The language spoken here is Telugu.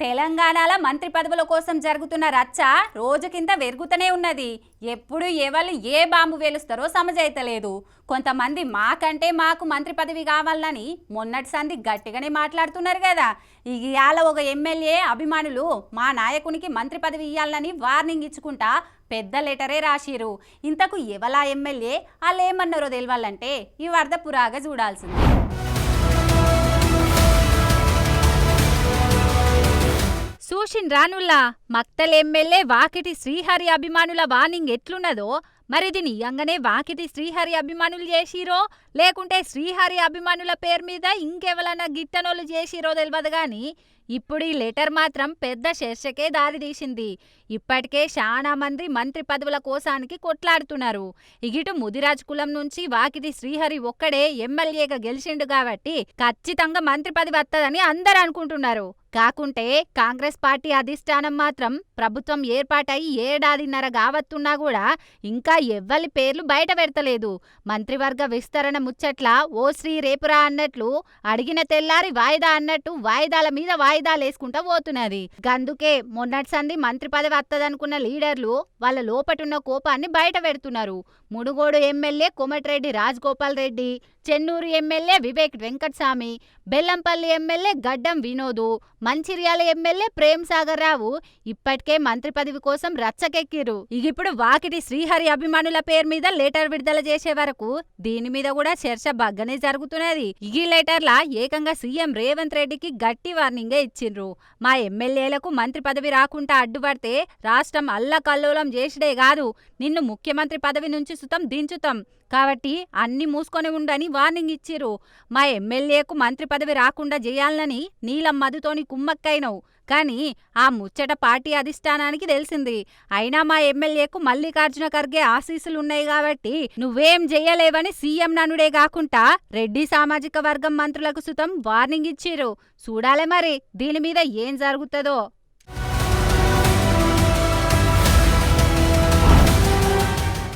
తెలంగాణలో మంత్రి పదవుల కోసం జరుగుతున్న రచ్చ రోజుకింత వెరుగుతూనే ఉన్నది. ఎప్పుడు ఎవరు ఏ బాంబు వేలుస్తారో సమజైతలేదు. కొంతమంది మాకంటే మాకు మంత్రి పదవి కావాలని మొన్నటి సంది గట్టిగానే మాట్లాడుతున్నారు కదా. ఇవాళ ఒక ఎమ్మెల్యే అభిమానులు మా నాయకునికి మంత్రి పదవి ఇవ్వాలని వార్నింగ్ ఇచ్చుకుంటా పెద్ద లెటరే రాసిరు ఇంతకు ఎవలా ఎమ్మెల్యే? వాళ్ళు ఏమన్నారో తెలియాలంటే ఈ వరద పురాగా చూడాల్సింది. సూషిన్ రానుల్లా మక్తల్ ఎమ్మెల్యే వాకిటి శ్రీహరి అభిమానుల వార్నింగ్ ఎట్లున్నదో మరిది నియంగానే వాకిటి శ్రీహరి అభిమానులు చేసిరో? లేకుంటే శ్రీహరి అభిమానుల పేరు మీద ఇంకెవలన్నా గిట్టనోళ్ళు చేసిరో తెలియదు కానీ ఇప్పుడు ఈ లెటర్ మాత్రం పెద్ద చర్చకే దారితీసింది ఇప్పటికే చాలా మంది మంత్రి పదవుల కోసానికి కొట్లాడుతున్నారు. ఇగిటు ముదిరాజ్ కులం నుంచి వాకిటి శ్రీహరి ఒక్కడే ఎమ్మెల్యేగా గెలిచిండు కాబట్టి ఖచ్చితంగా మంత్రి పదవి వత్తదని అందరూ అనుకుంటున్నారు. కాకుంటే కాంగ్రెస్ పార్టీ అధిష్టానం మాత్రం ప్రభుత్వం ఏర్పాటై ఏడాదిన్నర కావత్తున్నా కూడా ఇంకా ఎవ్వరి పేర్లు బయట పెడతలేదు. మంత్రివర్గ విస్తరణ ముచ్చట్ల ఓ శ్రీ రేపురా అన్నట్లు అడిగిన తెల్లారి వాయిదా అన్నట్టు వాయిదాల మీద వాయిదాలేసుకుంటా పోతున్నది. గందుకే మొన్నటి సంది మంత్రి పదవి వత్తదనుకున్న లీడర్లు వాళ్ళ లోపటున్న కోపాన్ని బయట పెడుతున్నారు. Munugode MLA Komatireddy Rajagopal Reddy Chennur MLA Vivek Venkataswamy Bellampalli MLA Gaddam Vinod Mancherial MLA Prem Sagar Rao ఇప్పటికే మంత్రి పదవి కోసం రచ్చకెక్కిరు ఇగిప్పుడు వాకిటి శ్రీహరి అభి పేరు మీద లెటర్ విడుదల చేసే వరకు దీని మీద కూడా చర్చ బగ్గనే జరుగుతున్నది. ఈ లెటర్ల ఏకంగా సీఎం రేవంత్ రెడ్డికి గట్టి వార్నింగే ఇచ్చిండ్రు. మా ఎమ్మెల్యేలకు మంత్రి పదవి రాకుండా అడ్డుపడితే రాష్ట్రం అల్లకల్లోలం చేసిడే కాదు. నిన్ను ముఖ్యమంత్రి పదవి నుంచి సుతం దించుతాం. కాబట్టి అన్ని మూసుకొని ఉండని వార్నింగ్ ఇచ్చిర్రు మా ఎమ్మెల్యేకు మంత్రి పదవి రాకుండా చేయాలని నీలం మధుతోని కుమ్మక్కైనవు. కానీ ఆ ముచ్చట పార్టీ అధిష్టానానికి తెలిసింది. అయినా మా ఎమ్మెల్యేకు మల్లికార్జున ఖర్గే ఆశీస్సులున్నాయి కాబట్టి నువ్వేం చెయ్యలేవని సీఎం ననుడే కాకుండా రెడ్డి సామాజిక వర్గం మంత్రులకు సుతం వార్నింగ్ ఇచ్చిర్రు. చూడాలే మరి దీని మీద ఏం జరుగుతుందో.